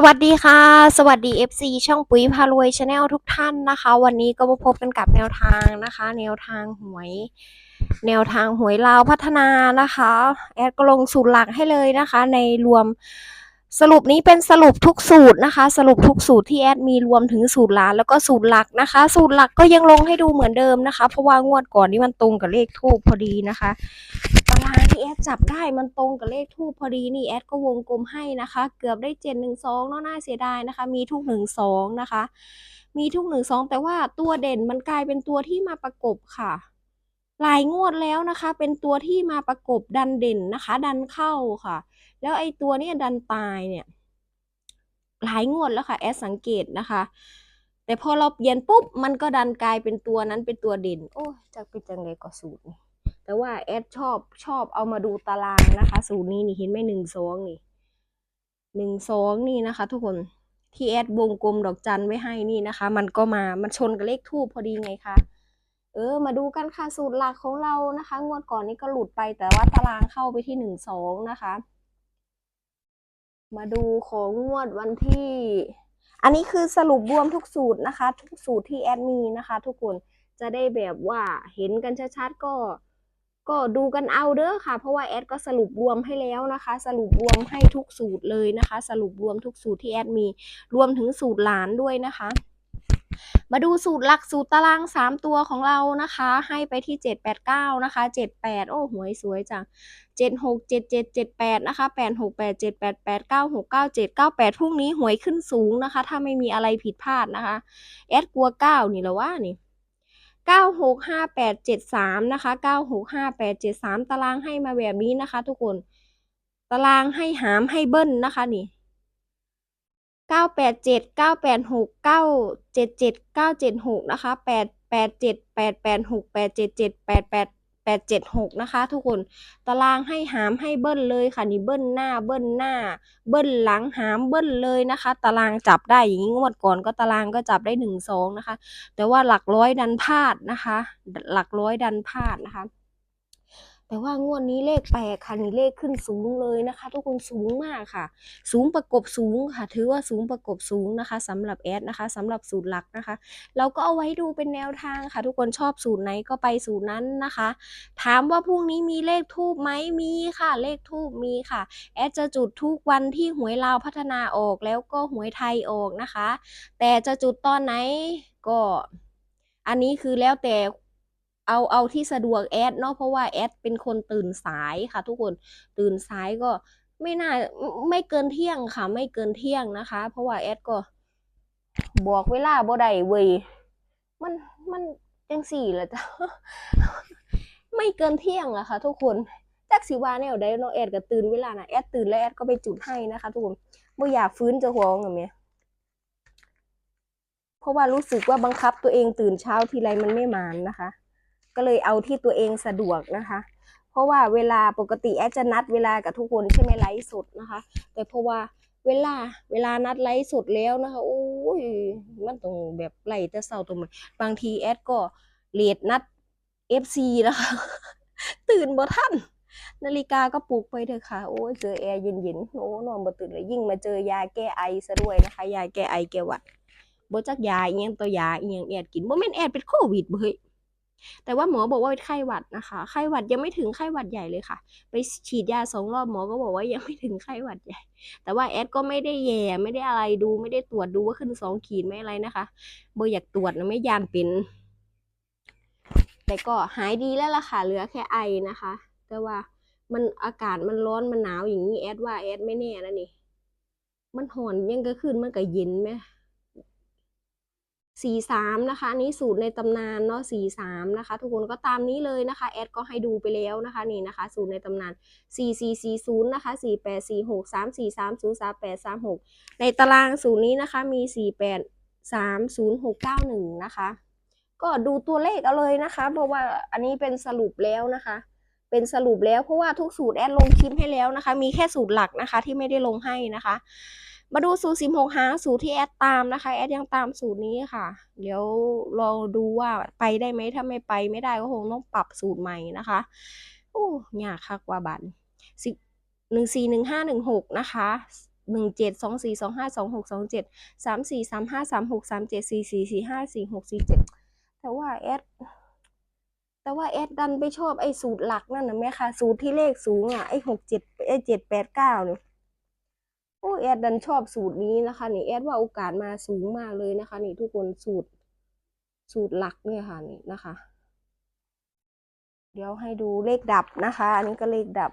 สวัสดีค่ะ สวัสดี FC ช่องปุ๋ยพารวยชาแนลทุกท่านนะคะ วันนี้ก็มาพบกันกับแนวทางนะคะ แนวทางหวย แนวทางหวยลาวพัฒนานะคะแอดก็ลงสูตรหลักให้เลยนะคะ ในรวมสรุปนี้เป็นสรุปทุกสูตรนะคะ สรุปทุกสูตรที่แอดมีรวมถึงสูตรล้านแล้วก็สูตรหลักนะคะ สูตรหลักก็ยังลงให้ดูเหมือนเดิมนะคะ เพราะว่างวดก่อนนี้มันตรงกับเลขทูปพอดีนะคะ ที่แอดจับได้มันตรงกับเลขทูปพอดีนี่แอดก็วงกลมให้นะคะ เกือบได้เจ็ดหนึ่งสองเนาะน่าเสียดายนะคะ มีทุกหนึ่งสองนะคะ มีทุกหนึ่งสองแต่ว่าตัวเด่นมันกลายเป็นตัวที่มาประกบค่ะหลายงวดแล้วนะคะ เป็นตัวที่มาประกบดันเด่นนะคะ ดันเข้าค่ะ แล้วไอ้ตัวเนี้ยดันตายเนี่ย หลายงวดแล้วค่ะ แอดสังเกตนะคะ แต่พอเราเปลี่ยนปุ๊บ มันก็ดันกลายเป็นตัวนั้นเป็นตัวเด่น โอ้ยจะเป็นจังไงก็สูตร แต่ว่าแอดชอบชอบเอามาดูตารางนะคะ สูตรนี้นี่เห็นไหมหนึ่งสองนี่หนึ่งสองนี่นะคะ ทุกคนที่แอดวงกลมดอกจันไว้ให้นี่นะคะ มันก็มามันชนกับเลขทูบพอดีไงคะเออ มาดูกันค่ะสูตรหลักของเรานะคะ งวดก่อนนี้ก็หลุดไปแต่ว่าตารางเข้าไปที่หนึ่งสองนะคะ มาดูของงวดวันที่ อันนี้คือสรุปรวมทุกสูตรนะคะ ทุกสูตรที่แอดมีนะคะ ทุกคนจะได้แบบว่าเห็นกันชัดๆก็ ก็ดูกันเอาเด้อค่ะ เพราะว่าแอดก็สรุปรวมให้แล้วนะคะ สรุปรวมให้ทุกสูตรเลยนะคะ สรุปรวมทุกสูตรที่แอดมีรวมถึงสูตรหลานด้วยนะคะ มาดูสูตรหลักสูตรตาราง 3 ตัวของเรานะคะ ให้ไปที่ 789 นะคะ 78 โอ้หวยสวยจัง76 77 78 นะคะ 86 87 88 96 97 98 พรุ่งนี้หวยขึ้นสูงนะคะ ถ้าไม่มีอะไรผิดพลาดนะคะ แอดกลัว 9 นี่แล้วว่านี่ 965873 นะคะ 965873 ตารางให้มาแบบนี้นะคะ ทุกคน ตารางให้หามให้เบิ้ลนะคะนี่เก้าแปดเจ็ดเก้าแปดหกเก้าเจ็ดเจ็ดเก้าเจ็ดหกนะคะแปดแปดเจ็ดแป ดแปดเจ็ดหกนะคะ ทุกคน ตารางให้หามให้เบิ้ลเลยค่ะ นี่เบิ้ลหน้าเบิ้ลหน้า เบิ้ลหลังหามเบิ้ลเลยนะคะ ตารางจับได้อย่างนี้งวดก่อนก็ตารางก็จับได้หนึ่งสองนะคะ แต่ว่าหลักร้อยดันพลาดนะคะ หลักร้อยดันพลาดนะคะ แต่ว่างวดนี้เลขแปลกค่ะนี่เลขขึ้นสูงเลยนะคะ ทุกคนสูงมากค่ะ สูงประกบสูงค่ะ ถือว่าสูงประกบสูงนะคะสำหรับแอดนะคะสำหรับสูตรหลักนะคะ เราก็เอาไว้ดูเป็นแนวทางค่ะ ทุกคนชอบสูตรไหนก็ไปสูตรนั้นนะคะ ถามว่าพรุ่งนี้มีเลขทูบไหมมีค่ะ เลขทูบมีค่ะ แอดจะจุดทุกวันที่หวยลาวพัฒนาออกแล้วก็หวยไทยออกนะคะ แต่จะจุดตอนไหนก็ อันนี้คือแล้วแต่ เอาเอาที่สะดวกแอดเนาะเพราะว่าแอดเป็นคนตื่นสายค่ะ ทุกคนตื่นสายก็ไม่น่าไม่เกินเที่ยงค่ะ ไม่เกินเที่ยงนะคะ เพราะว่าแอดก็บอกเวลาบ่ได้เว้ยมันมันจังสี่ละจ้ะไม่เกินเที่ยงอะค่ะ ทุกคนจักสิว่าแนวใดเนาะแอดก็ตื่นเวลานะแอดตื่นแล้วแอดก็ไปจุดให้นะคะ ทุกคนบ่อยากฟื้นจะหัวกับเมียเพราะว่ารู้สึกว่าบังคับตัวเองตื่นเช้าทีไรมันไม่มานนะคะ ก็เลยเอาที่ตัวเองสะดวกนะคะ เพราะว่าเวลาปกติแอดจะนัดเวลากับทุกคนใช่ไหมไลฟ์สดนะคะ แต่เพราะว่าเวลาเวลานัดไลฟ์สดแล้วนะคะโอ้ยมันต้องแบบไล่แต่เศร้าตรงนี้บางทีแอดก็เลดนัด FC นะคะตื่นบ่ทันนาฬิกาก็ปลุกไปเถอะค่ะ โอ้ยเจอแอร์เย็นๆ โอ้นอนบ่ตื่นเลยยิ่งมาเจอยาแก้ไอซะด้วยนะคะ ยาแก้ไอแก้หวัดบ่จักยาเอียงตัวยาเอียงแอดกินบ่แม่นแอดเป็นโควิดบ่เฮ้ย แต่ว่าหมอบอกว่าเป็นไข้หวัดนะคะ ไข้หวัดยังไม่ถึงไข้หวัดใหญ่เลยค่ะ ไปฉีดยาสองรอบหมอก็บอกว่ายังไม่ถึงไข้หวัดใหญ่ แต่ว่าแอดก็ไม่ได้แย่ไม่ได้อะไรดู ไม่ได้ตรวจดูว่าขึ้นสองขีดไม่อะไรนะคะเบออยากตรวจนะไม่ยานเป็น แต่ก็หายดีแล้วล่ะค่ะ เหลือแค่ไอนะคะ แต่ว่ามันอากาศมันร้อนมันหนาวอย่างนี้แอดว่าแอดไม่แน่นะนี่ มันหอนยังก็ขึ้นมันก็เย็นไหม สีสามนะคะนนี้สูตรในตำนานเนาะสีสามนะคะ ทุกคนก็ตามนี้เลยนะคะแอดก็ให้ดูไปแล้วนะคะนี่นะคะ สูตรในตำนานสี่สี่สี่ศูนย์นะคะสี่แปดสี่หกสามสี่สามศูนย์สามแปดสามหกในตารางสูตรนี้นะคะมีสี่แปดสามศูนย์หกเก้าหนึ่งนะคะ ก็ดูตัวเลขเอาเลยนะคะ เพราะว่าอันนี้เป็นสรุปแล้วนะคะ เป็นสรุปแล้วเพราะว่าทุกสูตรแอดลงคลิปให้แล้วนะคะ มีแค่สูตรหลักนะคะที่ไม่ได้ลงให้นะคะ มาดูสูตร16หกหางสูตรที่แอดตามนะคะแอดยังตามสูตรนี้ค่ะ เดี๋ยวเราดูว่าไปได้ไหมถ้าไม่ไปไม่ได้ก็คงต้องปรับสูตรใหม่นะคะโอ้ยากคักว่าบันสิหนึ่งสี่หนึ่งห้าหนึ่งหกนะคะหนึ่งเจ็ดสองสี่สองห้าสองหกสองเจ็ดสามสี่สามห้าสามหกสามเจ็ดสี่สี่สี่ห้าสี่หกสี่เจ็ดแต่ว่าแอดแต่ว่าแอดดันไปชอบไอ้สูตรหลักนั่นนะแม่ค่ะ สูตรที่เลขสูงอะไอ้หกเจ็ดไอ้เจ็ดแปดเก้าเนี่ย โอ้แอดดันชอบสูตรนี้นะคะนี่แอดว่าโอกาสมาสูงมากเลยนะคะ นี่ทุกคนสูตรสูตรหลักเนี่ยค่ะนี่นะคะ เดี๋ยวให้ดูเลขดับนะคะ อันนี้ก็เลขดับ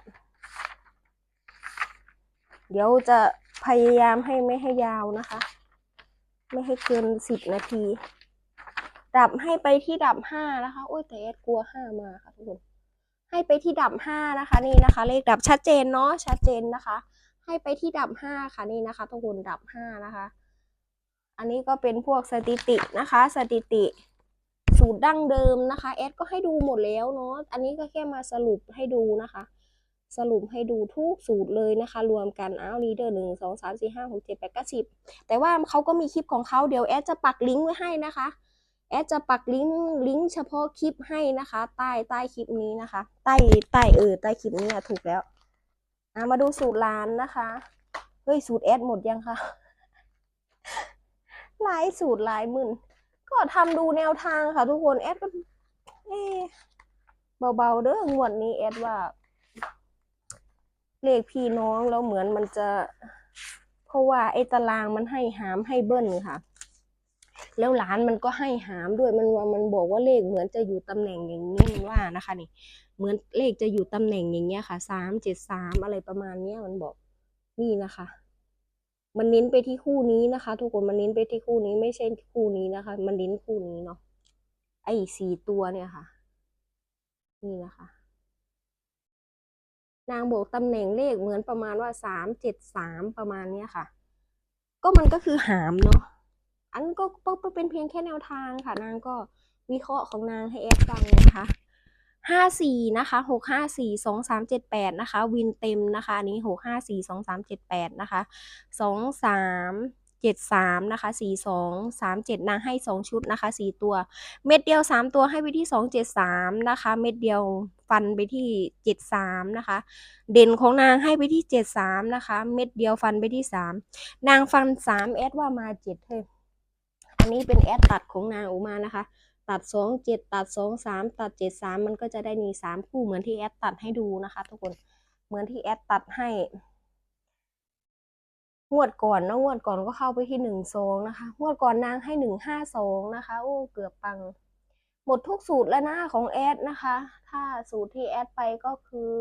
เดี๋ยวจะพยายามให้ไม่ให้ยาวนะคะ ไม่ให้เกินสิบนาที ดับให้ไปที่ดับห้านะคะ โอ้ยแต่แอดกลัวห้ามาค่ะทุกคนให้ไปที่ดับห้านะคะ นี่นะคะ เลขดับชัดเจนเนาะชัดเจนนะคะ ให้ไปที่ดับห้าค่ะนี่นะคะทุกคนดับห้านะคะ อันนี้ก็เป็นพวกสถิตินะคะ สถิติ สูตรดั้งเดิมนะคะแอดก็ให้ดูหมดแล้วเนาะอันนี้ก็แค่มาสรุปให้ดูนะคะ สรุปให้ดูทุกสูตรเลยนะคะ รวมกันอ้าวลีเดอร์หนึ่งสองสามสี่ห้าหกเจ็ดแปดเก้าสิบแต่ว่าเขาก็มีคลิปของเขาเดี๋ยวแอดจะปักลิงก์ไว้ให้นะคะแอดจะปักลิงก์ลิงก์เฉพาะคลิปให้นะคะ ใต้ใต้คลิปนี้นะคะ ใต้ใต้เออใต้คลิปนี้ถูกแล้ว มาดูสูตรร้านนะคะ เฮ้ย สูตรแอดหมดยังคะหลายสูตรหลายหมื่น ก็ทำดูแนวทางค่ะทุกคนแอดก็เอ๊เบาๆเด้องวดนี้แอดว่า เลขพี่น้องแล้วเหมือนมันจะ เพราะว่าไอ้ตารางมันให้หามให้เบิ้ลค่ะ แล้วหลานมันก็ให้หามด้วยมันว่ามันบอกว่าเลขเหมือนจะอยู่ตำแหน่งอย่างนี้มันว่านะคะนี่เหมือนเลขจะอยู่ตำแหน่งอย่างเงี้ยค่ะสามเจ็ดสามอะไรประมาณเนี้ยมันบอกนี่นะคะ มันเน้นไปที่คู่นี้นะคะ ทุกคนมันเน้นไปที่คู่นี้ไม่ใช่คู่นี้นะคะ มันเน้นคู่นี้เนาะไอ้สี่ตัวเนี่ยค่ะ นี่นะคะนางบอกตำแหน่งเลขเหมือนประมาณว่าสามเจ็ดสามประมาณเนี้ยค่ะ ก็มันก็คือหามเนาะ อันก็เป็นเพียงแค่แนวทางค่ะ นางก็วิเคราะห์ของนางให้แอดฟังนะคะห้าสี่นะคะหกห้าสี่สองสามเจ็ดแปดนะคะ วินเต็มนะคะอันนี้หกห้าสี่สองสามเจ็ดแปดนะคะสองสามเจ็ดสามนะคะสี่สองสามเจ็ดนางให้สองชุดนะคะสี่ตัว เม็ดเดียวสามตัวให้ไปที่สองเจ็ดสามนะคะ เม็ดเดียวฟันไปที่เจ็ดสามนะคะ เด่นของนางให้ไปที่เจ็ดสามนะคะ เม็ดเดียวฟันไปที่สามนางฟันสามแอดว่ามาเจ็ดเฮ้ย อันนี้เป็นแอดตัดของนางออกมานะคะ ตัดสองเจ็ดตัดสองสามตัดเจ็ดสามมันก็จะได้มีสามคู่เหมือนที่แอดตัดให้ดูนะคะ ทุกคนเหมือนที่แอดตัดให้งวดก่อนเนะงวดก่อนก็เข้าไปที่หนึ่งสองนะคะงวดก่อนนางให้หนึ่งห้าสองนะคะ โอ้เกือบปัง หมดทุกสูตรแล้วนะของแอดนะคะ ถ้าสูตรที่แอดไปก็คือ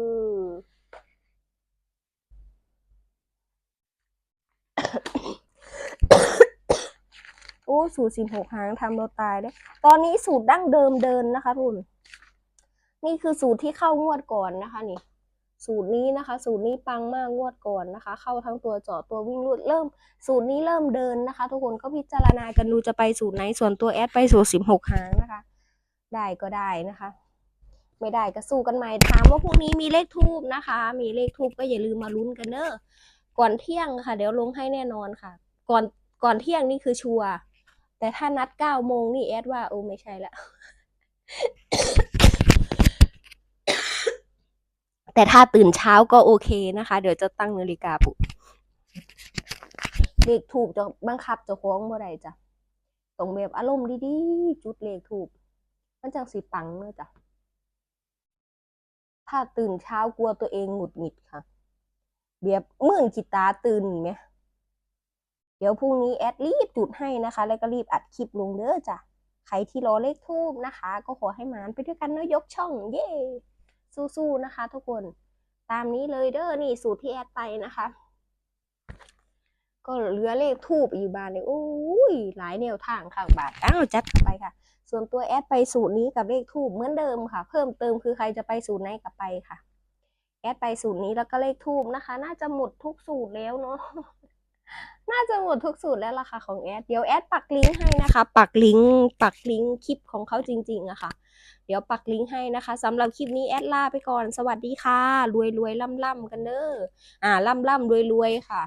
โอ้สูตรสิบหกหางทำเราตายได้ตอนนี้สูตรดั้งเดิมเดินนะคะทุนนี่คือสูตรที่เข้างวดก่อนนะคะนี่ สูตรนี้นะคะ สูตรนี้ปังมากงวดก่อนนะคะ เข้าทั้งตัวเจาะตัววิ่งรูดเริ่ม สูตรนี้เริ่มเดินนะคะ ทุกคนก็พิจารณากันดูจะไปสูตรไหนส่วนตัวแอดไปสูตรสิบหกหางนะคะ ได้ก็ได้นะคะไม่ได้ก็สู้กันใหม่ถามว่าพรุ่งนี้มีเลขทูบนะคะ มีเลขทูบก็อย่าลืมมาลุ้นกันเนอะก่อนเที่ยงค่ะ เดี๋ยวลงให้แน่นอนค่ะ ก่อนก่อนเที่ยงนี่คือชัวร์ แต่ถ้านัดเก้าโมงนี่แอดว่าโอ้ไม่ใช่ละแต่ถ้าตื่นเช้าก็โอเคนะคะ เดี๋ยวจะตั้งนาฬิกาปลุกเลขถูกจะบังคับจะคล้าของบ่ได้จ้ะต้องแบบอารมณ์ดีๆจุดเลขถูก มันจังสีปังเลยจ้ะถ้าตื่นเช้ากลัวตัวเองหงุดหงิดค่ะ แบบเมื่อนขีตาตื่นไหม ดี๋ยวพรุ่งนี้แอดรีบจุดให้นะคะ แล้วก็รีบอัดคลิปลงเด้อจ้ะใครที่รอเลขทูบนะคะ ก็ขอให้มานไปด้วยกันเนอะยกช่องเย้สู้ๆนะคะ ทุกคนตามนี้เลยเด้อนี่สูตรที่แอดไปนะคะ ก็เหลือเลขทูบอยู่บานเลยโอ้ยหลายแนวทางค่ะบาทอ้าวจัดไปค่ะ ส่วนตัวแอดไปสูตรนี้กับเลขทูบเหมือนเดิมค่ะ เพิ่มเติมคือใครจะไปสูตรไหนกับไปค่ะ แอดไปสูตรนี้แล้วก็เลขทูบนะคะ น่าจะหมดทุกสูตรแล้วเนาะน่า หมดทุกสูตรแล้วล่ะค่ะของแอด เดี๋ยวแอดปักลิงก์ให้นะคะ ปักลิงก์ปักลิงก์คลิปของเขาจริงๆอะค่ะ เดี๋ยวปักลิงก์ให้นะคะสำหรับคลิปนี้แอดลาไปก่อน สวัสดีค่ะ รวยรวยล่ำล่ำกันเด้อ อ่าล่ำล่ำรวยรวยค่ะ